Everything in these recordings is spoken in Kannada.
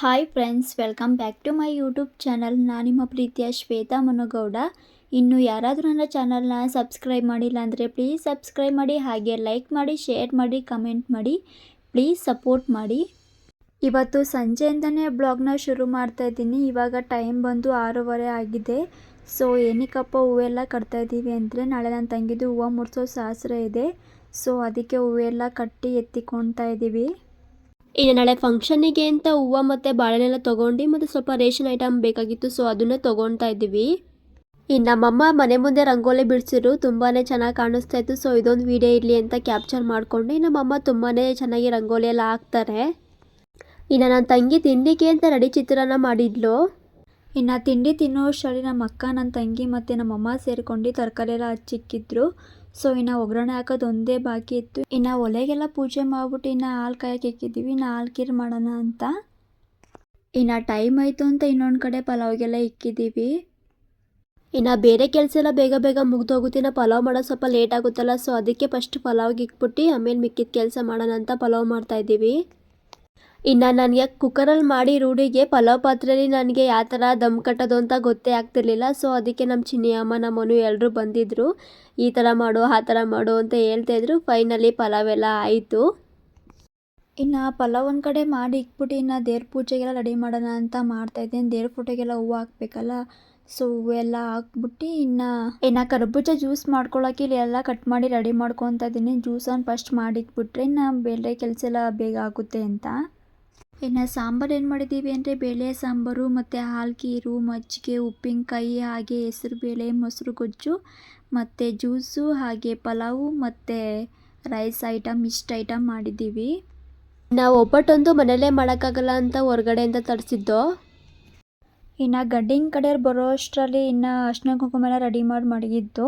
Hi friends welcome back to my YouTube channel ನಾನು ನಿಮ್ಮ ಪ್ರೀತಿಯ ಶ್ವೇತಾ ಮನುಗೌಡ. ಇನ್ನು ಯಾರಾದರೂ ನನ್ನ ಚಾನಲ್ನ ಸಬ್ಸ್ಕ್ರೈಬ್ ಮಾಡಿಲ್ಲ ಅಂದರೆ ಪ್ಲೀಸ್ ಸಬ್ಸ್ಕ್ರೈಬ್ ಮಾಡಿ, ಹಾಗೆ ಲೈಕ್ ಮಾಡಿ ಶೇರ್ ಮಾಡಿ ಕಮೆಂಟ್ ಮಾಡಿ. ಪ್ಲೀಸ್ ಸಪೋರ್ಟ್ ಮಾಡಿ. ಇವತ್ತು ಸಂಜೆಯಿಂದನೇ ಬ್ಲಾಗ್ನ ಶುರು ಮಾಡ್ತಾ ಇದ್ದೀನಿ. ಇವಾಗ ಟೈಮ್ ಬಂದು ಆರೂವರೆ ಆಗಿದೆ. ಸೊ ಏನಕ್ಕಪ್ಪ ಹೂವೆಲ್ಲ ಕಟ್ತಾ ಇದ್ದೀವಿ ಅಂದರೆ ನಾಳೆ ನನ್ನ ತಂಗಿದು ಹೂವು ಮುಡ್ಸೋ ಶಾಸ್ತ್ರ ಇದೆ. ಸೊ ಅದಕ್ಕೆ ಹೂವೆಲ್ಲ ಕಟ್ಟಿ ಎತ್ತಿಕೊಳ್ತಾ ಇದ್ದೀವಿ. ಇನ್ನು ನಾಳೆ ಫಂಕ್ಷನ್ನಿಗೆ ಅಂತ ಹೂವು ಮತ್ತು ಬಾಳೆನೆಲ್ಲ ತೊಗೊಂಡು ಮತ್ತು ಸ್ವಲ್ಪ ರೇಷನ್ ಐಟಮ್ ಬೇಕಾಗಿತ್ತು ಸೊ ಅದನ್ನು ತೊಗೊಳ್ತಾ ಇದ್ದೀವಿ. ಇನ್ನು ನಮ್ಮಮ್ಮ ಮನೆ ಮುಂದೆ ರಂಗೋಲಿ ಬಿಡಿಸಿದ್ರು ತುಂಬಾ ಚೆನ್ನಾಗಿ ಕಾಣಿಸ್ತಾ ಇತ್ತು ಸೊ ಇದೊಂದು ವಿಡಿಯೋ ಇರಲಿ ಅಂತ ಕ್ಯಾಪ್ಚರ್ ಮಾಡಿಕೊಂಡು. ನಮ್ಮಮ್ಮ ತುಂಬಾ ಚೆನ್ನಾಗಿ ರಂಗೋಲಿ ಎಲ್ಲ ಹಾಕ್ತಾರೆ. ಇನ್ನು ನನ್ನ ತಂಗಿ ತಿಂಡಿಗೆ ಅಂತ ರೆಡಿ ಚಿತ್ರಾನ್ನ ಮಾಡಿದ್ಲು. ಇನ್ನು ತಿಂಡಿ ತಿನ್ನೋ ನಮ್ಮ ಅಕ್ಕ, ನನ್ನ ತಂಗಿ ಮತ್ತು ನಮ್ಮಮ್ಮ ಸೇರಿಕೊಂಡು ತರಕಾರಿ ಎಲ್ಲ ಹಚ್ಚಿಕ್ಕಿದ್ರು ಸೊ ಇನ್ನು ಒಗ್ಗರಣೆ ಹಾಕೋದು ಒಂದೇ ಬಾಕಿ ಇತ್ತು. ಇನ್ನು ಒಲೆಗೆಲ್ಲ ಪೂಜೆ ಮಾಡಿಬಿಟ್ಟು ಇನ್ನು ಹಾಲು ಕಾಯಕ್ಕೆ ಇಕ್ಕಿದ್ದೀವಿ ಇನ್ನು ಹಾಲು ಕೀರು ಮಾಡೋಣ ಅಂತ. ಇನ್ನು ಟೈಮ್ ಆಯಿತು ಅಂತ ಇನ್ನೊಂದು ಕಡೆ ಪಲಾವ್ಗೆಲ್ಲ ಇಕ್ಕಿದ್ದೀವಿ ಇನ್ನು ಬೇರೆ ಕೆಲಸ ಎಲ್ಲ ಬೇಗ ಬೇಗ ಮುಗ್ದೋಗುತ್ತೆ. ಇನ್ನು ಪಲಾವ್ ಮಾಡೋ ಸ್ವಲ್ಪ ಲೇಟ್ ಆಗುತ್ತಲ್ಲ. ಸೊ ಅದಕ್ಕೆ ಫಸ್ಟ್ ಪಲಾವ್ಗೆ ಇಕ್ಬಿಟ್ಟು ಆಮೇಲೆ ಮಿಕ್ಕಿದ ಕೆಲಸ ಮಾಡೋಣ ಅಂತ ಪಲಾವ್ ಮಾಡ್ತಾ ಇದ್ದೀವಿ. ಇನ್ನು ನನಗೆ ಕುಕ್ಕರಲ್ಲಿ ಮಾಡಿ ರೂಢಿಗೆ ಪಲಾವ್ ಪಾತ್ರೆಯಲ್ಲಿ ನನಗೆ ಯಾವ ಥರ ದಮ್ ಕಟ್ಟೋದು ಅಂತ ಗೊತ್ತೇ ಆಗ್ತಿರ್ಲಿಲ್ಲ. ಸೊ ಅದಕ್ಕೆ ನಮ್ಮ ಚಿನ್ನಿ ಅಮ್ಮ ನಮ್ಮನು ಎಲ್ಲರೂ ಬಂದಿದ್ದರು ಈ ಥರ ಮಾಡು, ಆ ಥರ ಮಾಡು ಅಂತ ಹೇಳ್ತಾಯಿದ್ರು ಫೈನಲಿ ಪಲಾವ್ ಎಲ್ಲ ಆಯಿತು. ಇನ್ನು ಪಲಾವ್ ಒಂದು ಕಡೆ ಮಾಡಿ ಇಕ್ಬಿಟ್ಟು ಇನ್ನು ದೇವ್ರ ಪೂಜೆಗೆಲ್ಲ ರೆಡಿ ಮಾಡೋಣ ಅಂತ ಮಾಡ್ತಾಯಿದ್ದೀನಿ ದೇವ್ರ ಪೂಜೆಗೆಲ್ಲ ಹೂವು ಹಾಕ್ಬೇಕಲ್ಲ. ಸೊ ಹೂವೆಲ್ಲ ಹಾಕ್ಬಿಟ್ಟು ಇನ್ನು ಇನ್ನು ಕರ್ಬೂಜ ಜ್ಯೂಸ್ ಮಾಡ್ಕೊಳ್ಳೋಕೆ ಇಲ್ಲಿ ಎಲ್ಲ ಕಟ್ ಮಾಡಿ ರೆಡಿ ಮಾಡ್ಕೊತಾ ಇದ್ದೀನಿ. ಜ್ಯೂಸನ್ನು ಫಸ್ಟ್ ಮಾಡಿಟ್ಬಿಟ್ರೆ ಇನ್ನು ಬೇರೆ ಕೆಲಸ ಎಲ್ಲ ಬೇಗ ಆಗುತ್ತೆ ಅಂತ. ಇನ್ನು ಸಾಂಬಾರು ಏನು ಮಾಡಿದ್ದೀವಿ ಅಂದರೆ ಬೇಳೆ ಸಾಂಬಾರು ಮತ್ತು ಹಾಲ್ಕೀರು ಮಜ್ಜಿಗೆ ಉಪ್ಪಿನಕಾಯಿ ಹಾಗೆ ಹೆಸರು ಬೇಳೆ ಮೊಸರು ಗೊಜ್ಜು ಮತ್ತು ಜ್ಯೂಸು ಹಾಗೆ ಪಲಾವು ಮತ್ತು ರೈಸ್ ಐಟಮ್ ಇಷ್ಟು ಐಟಮ್ ಮಾಡಿದ್ದೀವಿ ನಾವು ಒಬ್ಬಟ್ಟೊಂದು ಮನೇಲೇ ಮಾಡೋಕ್ಕಾಗಲ್ಲ ಅಂತ ಹೊರಗಡೆಯಿಂದ ತರಿಸಿದ್ದು? ಇನ್ನು ಗಡ್ಡಿನ ಕಡೆಯವ್ರು ಬರೋ ಅಷ್ಟರಲ್ಲಿ ಇನ್ನು ಅರ್ಶಿನ ಕುಂಕುಮನ ರೆಡಿ ಮಾಡಿ ಮಡಗಿದ್ದು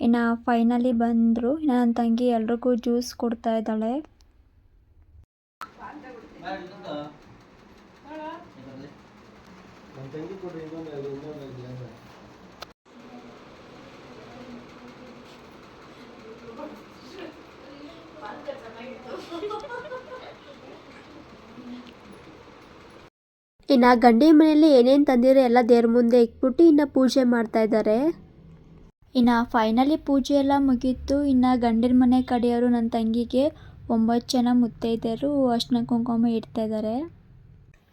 ಇನ್ನು ಫೈನಲಿ ಬಂದರು. ಇನ್ನು ನನ್ನ ತಂಗಿ ಎಲ್ರಿಗೂ ಜ್ಯೂಸ್ ಕೊಡ್ತಾ ಇದ್ದಾಳೆ. ಇನ್ನು ಗಂಡಿ ಮನೆಯಲ್ಲಿ ಏನೇನು ತಂದಿರೋ ಎಲ್ಲ ದೇವ್ರ ಮುಂದೆ ಇಕ್ಬಿಟ್ಟು ಇನ್ನು ಪೂಜೆ ಮಾಡ್ತಾ ಇದ್ದಾರೆ. ಇನ್ನು ಫೈನಲಿ ಪೂಜೆ ಎಲ್ಲ ಮುಗೀತು. ಇನ್ನು ಗಂಡಿನ ಮನೆ ಕಡೆಯವರು ನನ್ನ ತಂಗಿಗೆ ಒಂಬತ್ತು ಜನ ಮುತ್ತೈದೆಯರು ಅರ್ಶಿನ ಕುಂಕುಮ ಇಡ್ತಾ ಇದ್ದಾರೆ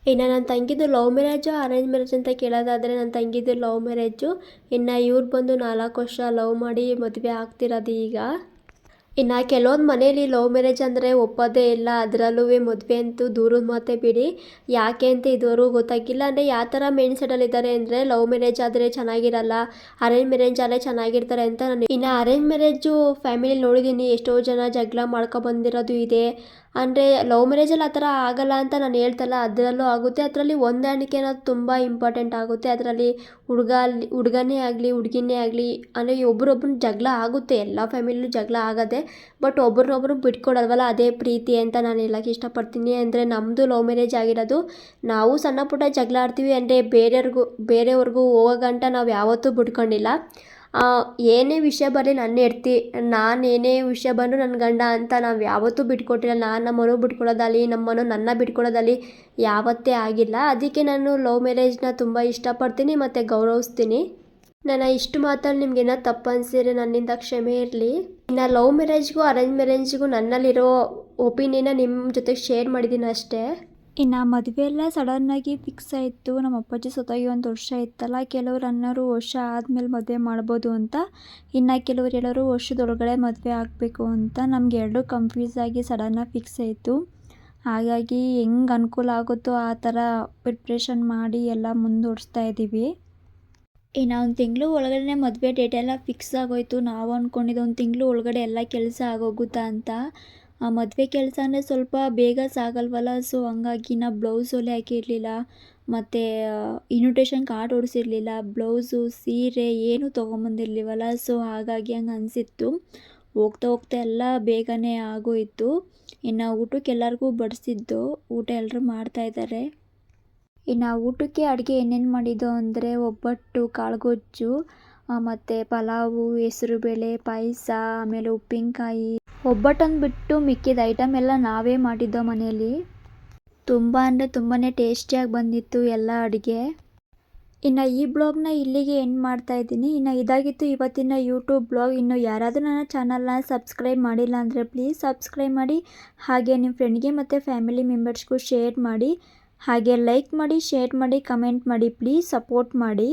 ಇನ್ನು ನನ್ನ ತಂಗಿದು ಲವ್ ಮ್ಯಾರೇಜು, ಅರೇಂಜ್ ಮ್ಯಾರೇಜ್ ಅಂತ ಕೇಳೋದಾದರೆ ನನ್ನ ತಂಗಿದು ಲವ್ ಮ್ಯಾರೇಜು. ಇನ್ನು ಇವ್ರು ಬಂದು ನಾಲ್ಕು ವರ್ಷ ಲವ್ ಮಾಡಿ ಮದುವೆ ಆಗ್ತಿರೋದು ಈಗ. ಇನ್ನು ಕೆಲವೊಂದು ಮನೇಲಿ ಲವ್ ಮ್ಯಾರೇಜ್ ಅಂದರೆ ಒಪ್ಪೋದೇ ಇಲ್ಲ. ಅದರಲ್ಲೂ ಮದುವೆ ಅಂತೂ ದೂರದ ಮಾತೇ ಬಿಡಿ. ಯಾಕೆ ಅಂತ ಇದುವರೆಗೂ ಗೊತ್ತಾಗಿಲ್ಲ. ಅಂದರೆ ಯಾವ ಥರ ಮೈಂಡ್ ಸೆಟಲ್ಲಿದ್ದಾರೆ ಅಂದರೆ ಲವ್ ಮ್ಯಾರೇಜ್ ಆದರೆ ಚೆನ್ನಾಗಿರಲ್ಲ ಅರೇಂಜ್ ಮ್ಯಾರೇಜ್ ಆದರೆ ಚೆನ್ನಾಗಿರ್ತಾರೆ ಅಂತ ನಾನು ಇನ್ನು ಅರೇಂಜ್ ಮ್ಯಾರೇಜು ಫ್ಯಾಮಿಲಿ ನೋಡಿದ್ದೀನಿ ಎಷ್ಟೋ ಜನ ಜಗಳ ಮಾಡ್ಕೊ ಬಂದಿರೋದು ಇದೆ. ಅಂದರೆ ಲವ್ ಮ್ಯಾರೇಜಲ್ಲಿ ಆ ಥರ ಆಗಲ್ಲ ಅಂತ ನಾನು ಹೇಳ್ತಲ್ಲ, ಅದರಲ್ಲೂ ಆಗುತ್ತೆ. ಅದರಲ್ಲಿ ಹೊಂದಾಣಿಕೆ ಅನ್ನೋದು ತುಂಬ ಇಂಪಾರ್ಟೆಂಟ್ ಆಗುತ್ತೆ. ಅದರಲ್ಲಿ ಹುಡುಗ ಹುಡುಗನೇ ಆಗಲಿ, ಹುಡುಗಿನೇ ಆಗಲಿ, ಅಂದರೆ ಒಬ್ರೊಬ್ರನ್ನ ಜಗಳ ಆಗುತ್ತೆ. ಎಲ್ಲ ಫ್ಯಾಮಿಲಿ ಜಗಳ ಆಗದೆ. ಬಟ್ ಒಬ್ರನ್ನೊಬ್ರು ಬಿಟ್ಕೊಡಲ್ವಲ್ಲ ಅದೇ ಪ್ರೀತಿ ಅಂತ ನಾನು ಹೇಳಕ್ಕೆ ಇಷ್ಟಪಡ್ತೀನಿ. ಅಂದರೆ ನಮ್ಮದು ಲವ್ ಮ್ಯಾರೇಜ್ ಆಗಿರೋದು ನಾವು ಸಣ್ಣ ಪುಟ್ಟ ಜಗಳ ಆಡ್ತೀವಿ ಅಂದರೆ ಬೇರೆಯವ್ರಿಗೂ ಬೇರೆಯವ್ರಿಗೂ ಹೋಗೋ ಗಂಟ ನಾವು ಯಾವತ್ತೂ ಬಿಟ್ಕೊಂಡಿಲ್ಲ. ಏನೇ ವಿಷಯ ಬರಲಿ ನನ್ನ ಹೆಡ್ತಿ, ನಾನು ಏನೇ ವಿಷಯ ಬಂದರೂ ನನ್ನ ಗಂಡ ಅಂತ ನಾವು ಯಾವತ್ತೂ ಬಿಟ್ಕೊಟ್ಟಿಲ್ಲ. ನಾನು ನಮ್ಮ ಮನು ಬಿಟ್ಕೊಡೋದಾಗಲಿ ನಮ್ಮ ನನ್ನ ಬಿಟ್ಕೊಳ್ಳೋದಲ್ಲಿ ಯಾವತ್ತೇ ಆಗಿಲ್ಲ. ಅದಕ್ಕೆ ನಾನು ಲವ್ ಮ್ಯಾರೇಜ್ನ ತುಂಬ ಇಷ್ಟಪಡ್ತೀನಿ ಮತ್ತು ಗೌರವಿಸ್ತೀನಿ. ನನ್ನ ಇಷ್ಟು ಮಾತಲ್ಲಿ ನಿಮ್ಗೆ ಏನೋ ತಪ್ಪು ಅನಿಸಿದ್ರೆ ನನ್ನಿಂದ ಕ್ಷಮೆ ಇರಲಿ. ಇನ್ನು ಲವ್ ಮ್ಯಾರೇಜ್ಗೂ ಅರೇಂಜ್ ಮ್ಯಾರೇಜ್ಗೂ ನನ್ನಲ್ಲಿರೋ ಒಪಿನಿಯನ್ನ ನಿಮ್ಮ ಜೊತೆ ಶೇರ್ ಮಾಡಿದ್ದೀನಿ ಅಷ್ಟೇ. ಇನ್ನು ಮದುವೆ ಎಲ್ಲ ಸಡನ್ನಾಗಿ ಫಿಕ್ಸ್ ಆಯಿತು. ನಮ್ಮ ಅಪ್ಪಾಜಿ ಸತ್ತೋಗಿ ಒಂದು ವರ್ಷ ಇತ್ತಲ್ಲ, ಕೆಲವರು ಅನ್ನೋರು ವರ್ಷ ಆದಮೇಲೆ ಮದುವೆ ಮಾಡ್ಬೋದು ಅಂತ. ಇನ್ನು ಕೆಲವ್ರು ಹೇಳೋರು ವರ್ಷದೊಳಗಡೆ ಮದುವೆ ಆಗಬೇಕು ಅಂತ. ನಮ್ಗೆ ಎರಡೂ ಕನ್ಫ್ಯೂಸ್ ಆಗಿ ಸಡನ್ನಾಗಿ ಫಿಕ್ಸ್ ಆಯಿತು. ಹಾಗಾಗಿ ಹೆಂಗೆ ಅನುಕೂಲ ಆಗುತ್ತೋ ಆ ಥರ ಪ್ರಿಪ್ರೇಷನ್ ಮಾಡಿ ಎಲ್ಲ ಮುಂದೂಡಿಸ್ತಾ ಇದ್ದೀವಿ ಇನ್ನು ಒಂದು ತಿಂಗಳು ಒಳಗಡೆ ಮದುವೆ ಡೇಟ್ ಎಲ್ಲ ಫಿಕ್ಸ್ ಆಗೋಯ್ತು. ನಾವು ಅಂದ್ಕೊಂಡಿದ್ದು ಒಂದು ತಿಂಗಳು ಒಳಗಡೆ ಎಲ್ಲ ಕೆಲಸ ಆಗೋಗುತ್ತಾ ಅಂತ. ಆ ಮದುವೆ ಕೆಲಸ ಅಂದರೆ ಸ್ವಲ್ಪ ಬೇಗ ಸಾಗಲ್ವಲ್ಲ? ಸೊ ಹಂಗಾಗಿ ನಾ ಬ್ಲೌಸ್ ಹೊಲೆ ಹಾಕಿರಲಿಲ್ಲ. ಮತ್ತು ಇನ್ವಿಟೇಷನ್ ಕಾರ್ಡ್ ಓಡಿಸಿರಲಿಲ್ಲ ಬ್ಲೌಸು ಸೀರೆ ಏನೂ ತೊಗೊಂಬಂದಿರ್ಲಿವಲ್ಲ? ಸೊ ಹಾಗಾಗಿ ಹಂಗೆ ಅನಿಸಿತ್ತು. ಹೋಗ್ತಾ ಹೋಗ್ತಾ ಎಲ್ಲ ಬೇಗನೆ ಆಗೋಯಿತು. ಇನ್ನು ಊಟಕ್ಕೆ ಎಲ್ಲರಿಗೂ ಬಡಿಸಿದ್ದು. ಊಟ ಎಲ್ಲರೂ ಮಾಡ್ತಾಯಿದ್ದಾರೆ ಇನ್ನು ಊಟಕ್ಕೆ ಅಡುಗೆ ಏನೇನು ಮಾಡಿದ್ದು ಅಂದರೆ ಒಬ್ಬಟ್ಟು, ಕಾಳುಗೊಜ್ಜು ಮತ್ತು ಪಲಾವು, ಹೆಸರುಬೇಳೆ, ಪಾಯಸ, ಆಮೇಲೆ ಉಪ್ಪಿನಕಾಯಿ. ಒಬ್ಬಟ್ಟನ್ನು ಬಿಟ್ಟು ಮಿಕ್ಕಿದ ಐಟಮ್ ಎಲ್ಲ ನಾವೇ ಮಾಡಿದ್ದೋ ಮನೆಯಲ್ಲಿ. ತುಂಬ ಅಂದರೆ ತುಂಬಾ ಟೇಸ್ಟಿಯಾಗಿ ಬಂದಿತ್ತು ಎಲ್ಲ ಅಡುಗೆ. ಇನ್ನು ಈ ಬ್ಲಾಗ್ನ ಇಲ್ಲಿಗೆ ಎಂಡ್ ಮಾಡ್ತಾ ಇದ್ದೀನಿ. ಇನ್ನು ಇದಾಗಿತ್ತು ಇವತ್ತಿನ ಯೂಟ್ಯೂಬ್ ಬ್ಲಾಗ್. ಇನ್ನು ಯಾರಾದರೂ ನನ್ನ ಚಾನಲ್ನ ಸಬ್ಸ್ಕ್ರೈಬ್ ಮಾಡಿಲ್ಲ ಅಂದರೆ ಪ್ಲೀಸ್ ಸಬ್ಸ್ಕ್ರೈಬ್ ಮಾಡಿ, ಹಾಗೆ ನಿಮ್ಮ ಫ್ರೆಂಡ್ಗೆ ಮತ್ತು ಫ್ಯಾಮಿಲಿ ಮೆಂಬರ್ಸ್ಗೂ ಶೇರ್ ಮಾಡಿ. ಹಾಗೆ ಲೈಕ್ ಮಾಡಿ ಶೇರ್ ಮಾಡಿ ಕಮೆಂಟ್ ಮಾಡಿ ಪ್ಲೀಸ್ ಸಪೋರ್ಟ್ ಮಾಡಿ.